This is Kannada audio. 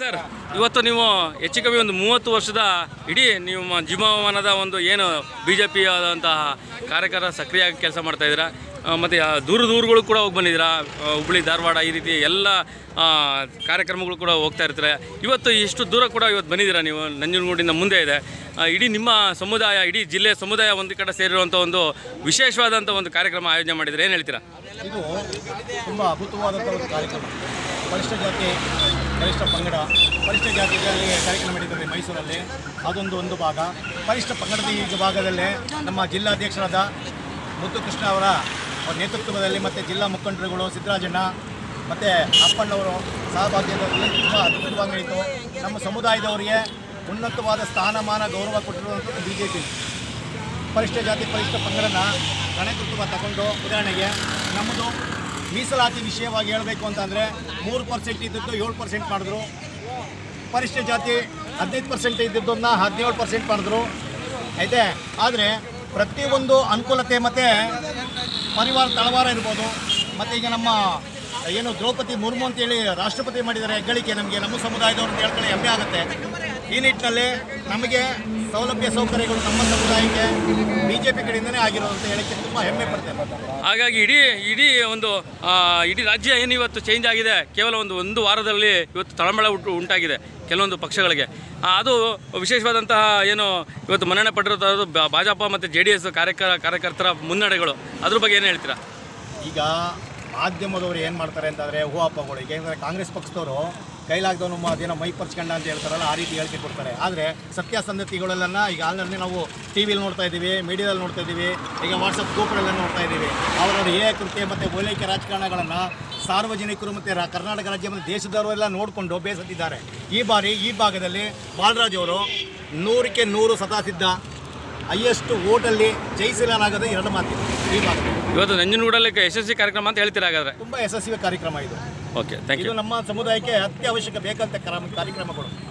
ಸರ್, ಇವತ್ತು ನೀವು ಹೆಚ್ಚು ಕಮ್ಮಿ ಒಂದು ಮೂವತ್ತು ವರ್ಷದ ಇಡೀ ನಿಮ್ಮ ಜೀವಮಾನದ ಒಂದು ಏನು ಬಿ ಜೆ ಪಿ ಆದಂತಹ ಕಾರ್ಯಕರ್ತ ಸಕ್ರಿಯವಾಗಿ ಕೆಲಸ ಮಾಡ್ತಾ ಇದ್ದೀರಾ? ಮತ್ತೆ ದೂರ ದೂರುಗಳು ಕೂಡ ಹೋಗಿ ಬಂದಿದ್ದೀರಾ? ಹುಬ್ಬಳ್ಳಿ ಧಾರವಾಡ ಈ ರೀತಿ ಎಲ್ಲ ಕಾರ್ಯಕ್ರಮಗಳು ಕೂಡ ಹೋಗ್ತಾ ಇರ್ತಾರೆ. ಇವತ್ತು ಇಷ್ಟು ದೂರ ಕೂಡ ಇವತ್ತು ಬಂದಿದ್ದೀರಾ ನೀವು? ನಂಜನಗೂಡಿನ ಮುಂದೆ ಇದೆ. ಇಡೀ ನಿಮ್ಮ ಸಮುದಾಯ, ಇಡೀ ಜಿಲ್ಲೆ ಸಮುದಾಯ ಒಂದು ಕಡೆ ಸೇರಿರುವಂಥ ಒಂದು ವಿಶೇಷವಾದಂಥ ಒಂದು ಕಾರ್ಯಕ್ರಮ ಆಯೋಜನೆ ಮಾಡಿದರೆ ಏನು ಹೇಳ್ತೀರಾ? ಇದು ತುಂಬ ಅದ್ಭುತವಾದಂಥ ಒಂದು ಕಾರ್ಯಕ್ರಮ. ಪರಿಷ್ಠ ಜಾತಿ, ಪರಿಷ್ಠ ಪಂಗಡ. ಪರಿಷ್ಠ ಜಾತಿಗಳಲ್ಲಿ ಕಾರ್ಯಕ್ರಮ ನಡೀತದೆ ಮೈಸೂರಲ್ಲಿ. ಅದೊಂದು ಒಂದು ಭಾಗ. ಪರಿಷ್ಠ ಪಂಗಡದ ಈ ಭಾಗದಲ್ಲೇ ನಮ್ಮ ಜಿಲ್ಲಾಧ್ಯಕ್ಷರಾದ ಮುತ್ತುಕೃಷ್ಣ ಅವರ ಅವ್ರ ನೇತೃತ್ವದಲ್ಲಿ ಮತ್ತು ಜಿಲ್ಲಾ ಮುಖಂಡರುಗಳು ಸಿದ್ದರಾಜಣ್ಣ ಮತ್ತು ಅಪ್ಪಣ್ಣವರು ಸಹಭಾಗ್ಯದಲ್ಲಿ ತುಂಬ ಅದ್ಭುತವಾಗಿ ನಡೀತು ನಮ್ಮ ಸಮುದಾಯದವರಿಗೆ ಉನ್ನತವಾದ ಸ್ಥಾನಮಾನ ಗೌರವ ಕೊಟ್ಟಿರುವಂಥದ್ದು ಬಿ ಜೆ ಪಿ ಪರಿಷ್ಠ ಜಾತಿ, ಪರಿಷ್ಠ ಪಂಗಡನ ಗಣಕೃತ್ವ ತಗೊಂಡು ಉದಾಹರಣೆಗೆ ನಮ್ಮದು ಮೀಸಲಾತಿ ವಿಷಯವಾಗಿ ಹೇಳಬೇಕು ಅಂತಂದರೆ ಮೂರು ಪರ್ಸೆಂಟ್ ಇದ್ದಿದ್ದು ಏಳು ಪರ್ಸೆಂಟ್ ಮಾಡಿದ್ರು. ಪರಿಷ್ಠ ಜಾತಿ ಹದಿನೈದು ಪರ್ಸೆಂಟ್ ಇದ್ದದ್ದನ್ನ ಹದಿನೇಳು ಪರ್ಸೆಂಟ್ ಮಾಡಿದ್ರು. ಐತೆ? ಆದರೆ ಪ್ರತಿಯೊಂದು ಅನುಕೂಲತೆ ಮತ್ತು ಪರಿವಾರ ತಳವಾರ ಇರ್ಬೋದು. ಮತ್ತು ಈಗ ನಮ್ಮ, ಏನು ದ್ರೌಪದಿ ಮುರ್ಮು ಅಂತೇಳಿ ರಾಷ್ಟ್ರಪತಿ ಮಾಡಿದ್ದಾರೆ ಹೆಗ್ಗಳಿಕೆ ನಮಗೆ, ನಮ್ಮ ಸಮುದಾಯದವ್ರು ಹೇಳ್ಕೊಳ್ಳಿ ಹೆಮ್ಮೆ ಆಗುತ್ತೆ. ಈ ನಿಟ್ಟಿನಲ್ಲಿ ನಮಗೆ ಸೌಲಭ್ಯ ಸೌಕರ್ಯಗಳು ನಮ್ಮ ಸಮುದಾಯಕ್ಕೆ ಬಿ ಜೆ ಪಿ ಕಡೆಯಿಂದನೇ ಆಗಿರೋದು ಅಂತ ಹೇಳಕ್ಕೆ ತುಂಬ ಹೆಮ್ಮೆ ಪಡ್ತೇವೆ ಹಾಗಾಗಿ ಇಡೀ ಇಡೀ ಒಂದು ಇಡೀ ರಾಜ್ಯ ಏನು ಇವತ್ತು ಚೇಂಜ್ ಆಗಿದೆ? ಕೇವಲ ಒಂದು ಒಂದು ವಾರದಲ್ಲಿ ಇವತ್ತು ತಳಮಳ ಉಂಟು ಉಂಟಾಗಿದೆ ಕೆಲವೊಂದು ಪಕ್ಷಗಳಿಗೆ. ಅದು ವಿಶೇಷವಾದಂತಹ ಏನು ಇವತ್ತು ಮನ್ನಣೆ ಪಟ್ಟಿರೋದು ಭಾಜಪ ಮತ್ತು ಜೆ ಡಿ ಎಸ್ ಕಾರ್ಯಕರ ಕಾರ್ಯಕರ್ತರ ಮುನ್ನಡೆಗಳು. ಅದ್ರ ಬಗ್ಗೆ ಏನು ಹೇಳ್ತೀರಾ? ಈಗ ಮಾಧ್ಯಮದವರು ಏನು ಮಾಡ್ತಾರೆ ಅಂತಂದರೆ ಹೂವಪ್ಪಗಳು ಈಗ ಕಾಂಗ್ರೆಸ್ ಪಕ್ಷದವರು ಕೈಲಾಗ್ದವನು ಅದೇನೋ ಮೈ ಪರ್ಚ್ಕೊಂಡ ಅಂತ ಹೇಳ್ತಾರಲ್ಲ ಆ ರೀತಿ ಹೇಳಿಕೆ ಕೊಡ್ತಾರೆ. ಆದರೆ ಸತ್ಯಾಸಂಗತಿಗಳೆಲ್ಲ ಈಗ ಆಲ್ರೆಡಿ ನಾವು ಟಿ ವಿಲಿ ನೋಡ್ತಾ ಇದ್ದೀವಿ ಮೀಡಿಯಾದಲ್ಲಿ ನೋಡ್ತಾ ಇದ್ದೀವಿ ಈಗ ವಾಟ್ಸಪ್ ಗ್ರೂಪ್ಗಳೆಲ್ಲ ನೋಡ್ತಾ ಇದ್ದೀವಿ. ಅವರವರ ಏ ಕೃತ್ಯ ಮತ್ತು ಓಲೈಕೆ ರಾಜಕಾರಣಗಳನ್ನು ಸಾರ್ವಜನಿಕರು ಮತ್ತು ಕರ್ನಾಟಕ ರಾಜ್ಯ ಮತ್ತು ದೇಶದವರು ಎಲ್ಲ ನೋಡಿಕೊಂಡು ಬೇಸತ್ತಿದ್ದಾರೆ. ಈ ಬಾರಿ ಈ ಭಾಗದಲ್ಲಿ ಬಾಲರಾಜ್ ಅವರು ನೂರಕ್ಕೆ ನೂರು ಸತಾಸಿದ್ದ ಹೈಯೆಸ್ಟ್ ಓಟಲ್ಲಿ ಜಯಿಸಲಾಗದ ಎರಡು ಮಾತಿದೆ ಈ ಭಾಗದಲ್ಲಿ. ಇವತ್ತು ನಂಜನಗೂಡಲ್ಲಿ ಯಶಸ್ವಿ ಕಾರ್ಯಕ್ರಮ ಅಂತ ಹೇಳ್ತೀರಾ ಹಾಗಾದ್ರೆ? ತುಂಬ ಯಶಸ್ವಿ ಕಾರ್ಯಕ್ರಮ ಇದು. ಓಕೆ ಥ್ಯಾಂಕ್ ಯು ನಮ್ಮ ಸಮುದಾಯಕ್ಕೆ ಅತ್ಯವಶ್ಯಕ ಬೇಕಂತ ಕಾರ್ಯಕ್ರಮಗಳು.